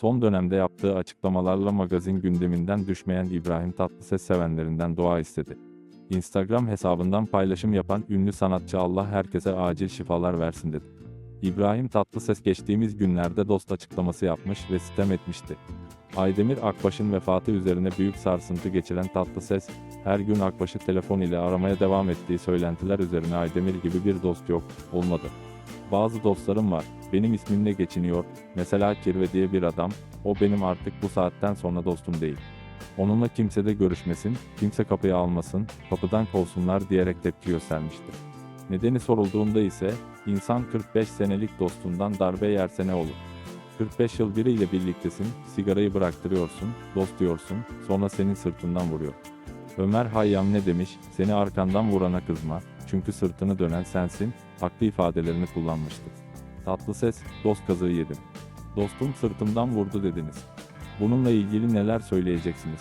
Son dönemde yaptığı açıklamalarla magazin gündeminden düşmeyen İbrahim Tatlıses sevenlerinden dua istedi. Instagram hesabından paylaşım yapan ünlü sanatçı Allah herkese acil şifalar versin dedi. İbrahim Tatlıses geçtiğimiz günlerde dost açıklaması yapmış ve sitem etmişti. Aydemir Akbaş'ın vefatı üzerine büyük sarsıntı geçiren Tatlıses, her gün Akbaş'ı telefon ile aramaya devam ettiği söylentiler üzerine Aydemir gibi bir dost yok, olmadı. Bazı dostlarım var, benim ismimle geçiniyor, mesela Kirve diye bir adam, o benim artık bu saatten sonra dostum değil. Onunla kimse de görüşmesin, kimse kapıya almasın, kapıdan kovsunlar diyerek tepki göstermişti. Nedeni sorulduğunda ise, insan 45 senelik dostundan darbe yerse ne olur? 45 yıl biriyle birliktesin, sigarayı bıraktırıyorsun, dost diyorsun, sonra senin sırtından vuruyor. Ömer Hayyam ne demiş, seni arkandan vurana kızma, çünkü sırtını dönen sensin, haklı ifadelerini kullanmıştı. Tatlı ses, dost kazığı yedim. Dostum sırtımdan vurdu dediniz. Bununla ilgili neler söyleyeceksiniz?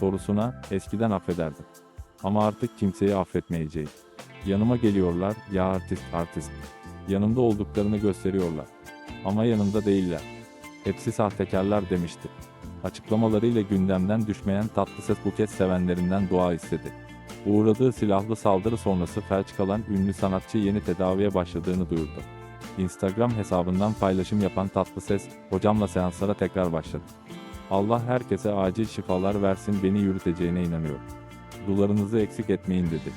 Sorusuna, eskiden affederdim. Ama artık kimseyi affetmeyeceğim. Yanıma geliyorlar, ya artist artist. Yanımda olduklarını gösteriyorlar. Ama yanımda değiller. Hepsi sahtekarlar demişti. Açıklamalarıyla gündemden düşmeyen Tatlıses bu kez sevenlerinden dua istedi. Uğradığı silahlı saldırı sonrası felç kalan ünlü sanatçı yeni tedaviye başladığını duyurdu. Instagram hesabından paylaşım yapan Tatlıses, hocamla seanslara tekrar başladı. Allah herkese acil şifalar versin beni yürüteceğine inanıyorum. Dularınızı eksik etmeyin dedi.